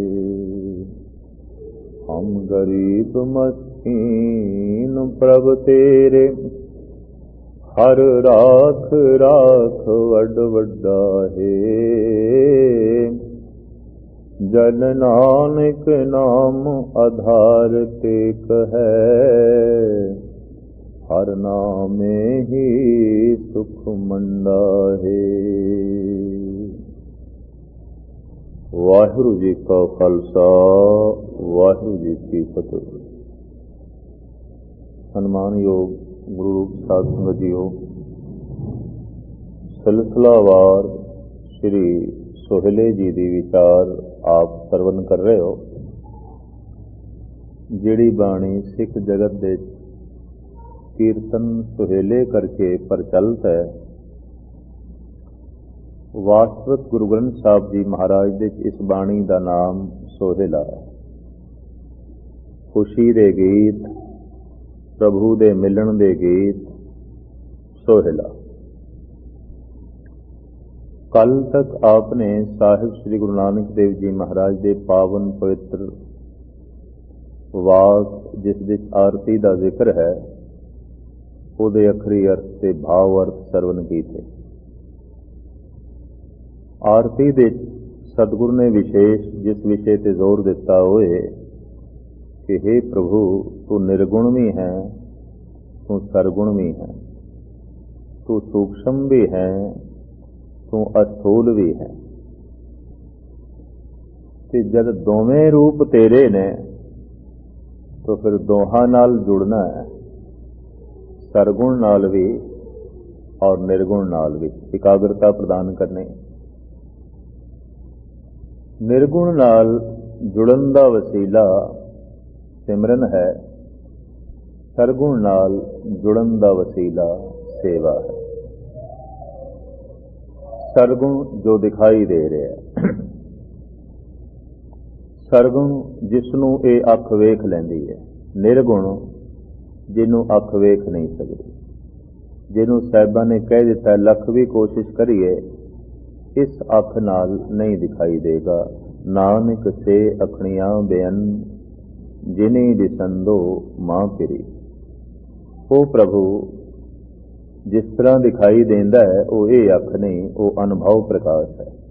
ਹਮ ਗਰੀਬ ਮਸਕੀਨ ਪ੍ਰਭ ਤੇਰੇ, ਹਰ ਰਾਖ ਰਾਖ ਵੱਡ ਵੱਡਾ ਹੈ ਜਨ ਨਾਨਕ ਨਾਮ ਆਧਾਰ ਟੇਕ ਹੈ, ਹਰ ਨਾਮੇ ਹੀ ਸੁਖ ਮੰਡਾ ਹੈ ਵਾਹਿਗੁਰੂ ਜੀ ਕਾ ਖਾਲਸਾ, ਵਾਹਿਗੁਰੂ ਜੀ ਕੀ ਫਤਿਹ। ਸਨਮਾਨਯੋਗ ਗੁਰੂ ਰੂਪ ਸਾਧ ਸੰਗਤ ਜੀਓ, ਸਿਲਸਿਲਾਵਾਰ ਸ੍ਰੀ ਸੋਹਲੇ ਜੀ ਦੀ ਵਿਚਾਰ ਆਪ ਸਰਵਨ ਕਰ ਰਹੇ ਹੋ, ਜਿਹੜੀ ਬਾਣੀ ਸਿੱਖ ਜਗਤ ਦੇ ਕੀਰਤਨ ਸੁਹੇਲੇ ਕਰਕੇ ਪ੍ਰਚਲਿਤ ਹੈ ਵਾਸਤਵਿਕ ਗੁਰੂ ਗ੍ਰੰਥ ਸਾਹਿਬ ਜੀ ਮਹਾਰਾਜ ਦੇ ਇਸ ਬਾਣੀ ਦਾ ਨਾਮ ਸੋਹੇਲਾ ਹੈ। ਖੁਸ਼ੀ ਦੇ ਗੀਤ, ਪ੍ਰਭੂ ਦੇ ਮਿਲਣ ਦੇ ਗੀਤ, ਸੋਹਿਲਾ। ਕੱਲ ਤੱਕ ਆਪਨੇ ਸਾਹਿਬ ਸ੍ਰੀ ਗੁਰੂ ਨਾਨਕ ਦੇਵ ਜੀ ਮਹਾਰਾਜ ਦੇ ਪਾਵਨ ਪਵਿੱਤਰ ਵਾਕ, ਜਿਸ ਵਿੱਚ ਆਰਤੀ ਦਾ ਜ਼ਿਕਰ ਹੈ, ਉਹਦੇ ਅਖਰੀ ਅਰਥ ਤੇ ਭਾਵ ਅਰਥ ਸਰਵਨ ਕੀਤੇ। ਆਰਤੀ ਦੇ ਸਤਿਗੁਰ ਨੇ ਵਿਸ਼ੇਸ਼ ਜਿਸ ਵਿਸ਼ੇ ਤੇ ਜ਼ੋਰ ਦਿੱਤਾ ਹੋਏ ਕਿ हे ਪ੍ਰਭੂ, ਤੂੰ ਨਿਰਗੁਣ ਵੀ ਹੈ, ਤੂੰ ਸਰਗੁਣ ਵੀ ਹੈ, ਤੂੰ ਸੂਖਸ਼ਮ ਵੀ ਹੈ, ਤੂੰ ਅਸਥੂਲ ਵੀ ਹੈ। ਤੇ ਜਦ ਦੋਵੇਂ ਰੂਪ ਤੇਰੇ ਨੇ, ਤਾਂ ਫਿਰ ਦੋਹਾਂ ਨਾਲ ਜੁੜਨਾ ਹੈ, ਸਰਗੁਣ ਨਾਲ ਵੀ ਔਰ ਨਿਰਗੁਣ ਨਾਲ ਵੀ, ਇਕਾਗਰਤਾ ਪ੍ਰਦਾਨ ਕਰਨੀ। ਨਿਰਗੁਣ ਨਾਲ ਜੁੜਨ ਦਾ ਵਸੀਲਾ ਸਿਮਰਨ ਹੈ। ਸਰਗੁਣ ਨਾਲ ਜੁੜਨ ਦਾ ਵਸੀਲਾ ਸੇਵਾ ਹੈ। ਸਰਗੁਣ ਜੋ ਦਿਖਾਈ ਦੇ ਰਿਹਾ ਹੈ। ਸਰਗੁਣ ਜਿਸ ਨੂੰ ਇਹ ਅੱਖ ਵੇਖ ਲੈਂਦੀ ਹੈ। ਨਿਰਗੁਣ ਜਿਹਨੂੰ ਅੱਖ ਵੇਖ ਨਹੀਂ ਸਕਦੀ। ਜਿਹਨੂੰ ਸਾਹਿਬਾਂ ਨੇ ਕਹਿ ਦਿੱਤਾ, ਲੱਖ ਵੀ ਕੋਸ਼ਿਸ਼ ਕਰੀਏ ਇਸ ਅੱਖ ਨਾਲ ਨਹੀਂ ਦਿਖਾਈ ਦੇਗਾ। ਨਾਨਕ ਸੇ ਅਖਣੀਆਂ ਬੇਅਨ, ਜਿਨੇ ਦਿਸੰਦੋ ਮਾਂ ਪਿਰੀ। ਉਹ ਪ੍ਰਭੂ, ਜਿਸ ਤਰ੍ਹਾਂ ਦਿਖਾਈ ਦਿੰਦਾ ਹੈ, ਉਹ ਇਹ ਅੱਖ ਨਹੀਂ, ਉਹ ਅਨੁਭਵ ਪ੍ਰਕਾਸ਼ ਹੈ।